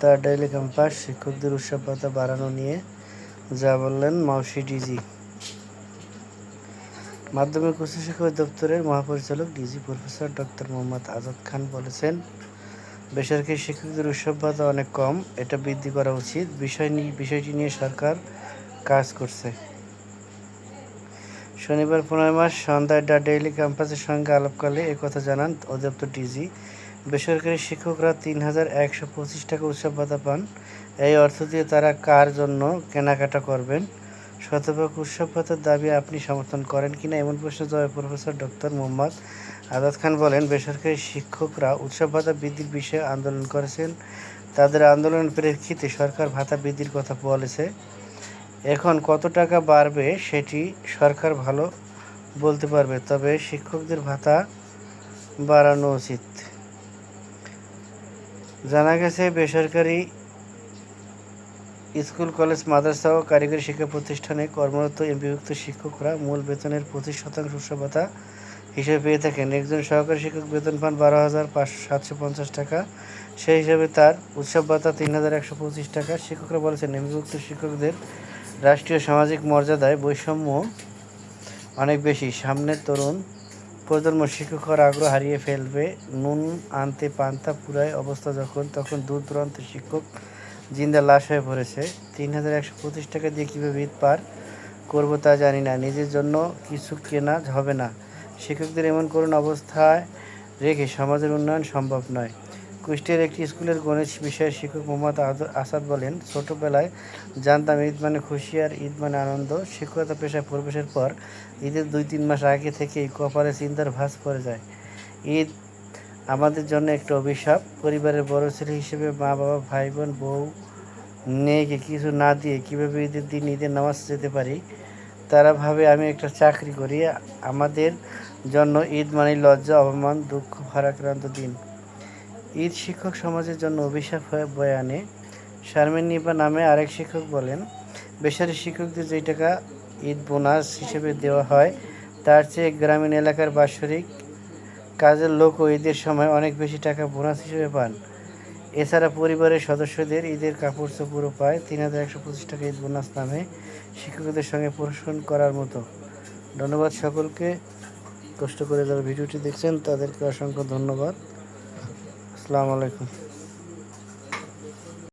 তার daily campus শিক্ষকদের বাড়ানো নিয়ে যা বললেন মাউসি ডিজি। মাধ্যমিক উচ্চশিক্ষা অধিদপ্তরের মহাপরিচালক DG professor doctor Mohammad Azad Khan বলেছেন, বেসরকারি শিক্ষকদের উৎসব অনেক কম, এটা বৃদ্ধি করা উচিত। বিষয় নিয়ে বিষয়টি নিয়ে সরকার কাজ করছে। শনিবার পনেরো মাস সন্ধ্যায় ডা ডেইলি ক্যাম্পাসের সঙ্গে আলাপকালে কথা জানান অধিদপ্তর ডিজি। বেসরকারি শিক্ষকরা তিন হাজার একশো পঁচিশ টাকা উৎসব ভাতা পান। এই অর্থ দিয়ে তারা কার জন্য কেনাকাটা করবেন? শতভাগ উৎসব ভাতার দাবি আপনি সমর্থন করেন কিনা এমন প্রশ্ন জবাবে প্রফেসর ডক্টর মোহাম্মদ আজাদ খান বলেন, বেসরকারি শিক্ষকরা উৎসব ভাতা বৃদ্ধির বিষয়ে আন্দোলন করেছেন। তাদের আন্দোলনের প্রেক্ষিতে সরকার ভাতা বৃদ্ধির কথা বলেছে। এখন কত টাকা বাড়বে সেটি সরকার ভালো বলতে পারবে, তবে শিক্ষকদের ভাতা বাড়ানো উচিত। জানা গেছে, বেসরকারি স্কুল, কলেজ, মাদ্রাসা ও কারিগরি শিক্ষা প্রতিষ্ঠানে কর্মরত এমপিভুক্ত শিক্ষকরা মূল বেতনের পঁচিশ শতাংশ উৎসব ভাতা হিসেবে পেয়ে থাকেন। একজন সহকারী শিক্ষক বেতন পান বারো হাজার পাঁচশো টাকা। সেই হিসাবে তার উৎসব ভাতা তিন হাজার একশো পঁচিশ টাকা। শিক্ষকরা বলেছেন এমপিভুক্ত শিক্ষকদের রাষ্ট্রীয় সামাজিক মর্যাদায় বৈষম্য অনেক বেশি। সামনের তরুণ প্রজন্ম শিক্ষকরা আগ্রহ হারিয়ে ফেলবে। নুন আনতে পান্তা পুরায় অবস্থা যখন, তখন দূর দূরান্ত শিক্ষক জিন্দা লাশ হয়ে পড়েছে। তিন হাজার একশো পঁচিশ টাকা দিয়ে কীভাবে ঈদ পার করব তা জানি না। নিজের জন্য কিছু কেনা হবে না। শিক্ষকদের এমন করুণ অবস্থায় রেখে সমাজের উন্নয়ন সম্ভব নয়। কুষ্টিয়ার একটি স্কুলের গণিত বিষয়ের শিক্ষক মোহাম্মদ আসাদ বলেন, ছোটবেলায় জানতাম ঈদ মানে খুশি আর ঈদ মানে আনন্দ। শিক্ষকতা পেশায় প্রবেশের পর ঈদের দুই তিন মাস আগে থেকেই কপালে চিন্তার ভাঁজ পড়ে যায়। ঈদ আমাদের জন্য একটা অভিশাপ। পরিবারের বড় ছেলে হিসেবে মা, বাবা ভাই বোন বউ, মেয়েকে কিছু না দিয়ে কীভাবে ঈদের দিন ঈদের নামাজ যেতে পারি? তারা ভাবে আমি একটা চাকরি করি। আমাদের জন্য ঈদ মানে লজ্জা, অপমান, দুঃখ, ভারাক্রান্ত দিন। ঈদ শিক্ষক সমাজের জন্য অভিশাপ হয়ে বয়ে আনে শারমিন নিবা নামে আরেক শিক্ষক বলেন বেসরকারি শিক্ষকদের যেই টাকা ঈদ বোনাস হিসেবে দেওয়া হয়, তার চেয়ে গ্রামীণ এলাকার বাৎসরিক কাজের লোকও ঈদের সময় অনেক বেশি টাকা বোনাস হিসেবে পান। এছাড়া পরিবারের সদস্যদের ঈদের কাপড় চোপড়ও পায়। তিন হাজার একশো পঁচিশ টাকা ঈদ বোনাস নামে শিক্ষকদের সঙ্গে প্রশাসন করার মতো। ধন্যবাদ সকলকে। কষ্ট করে যারা ভিডিওটি দেখছেন, তাদেরকে অসংখ্য ধন্যবাদ। আসসালামু আলাইকুম।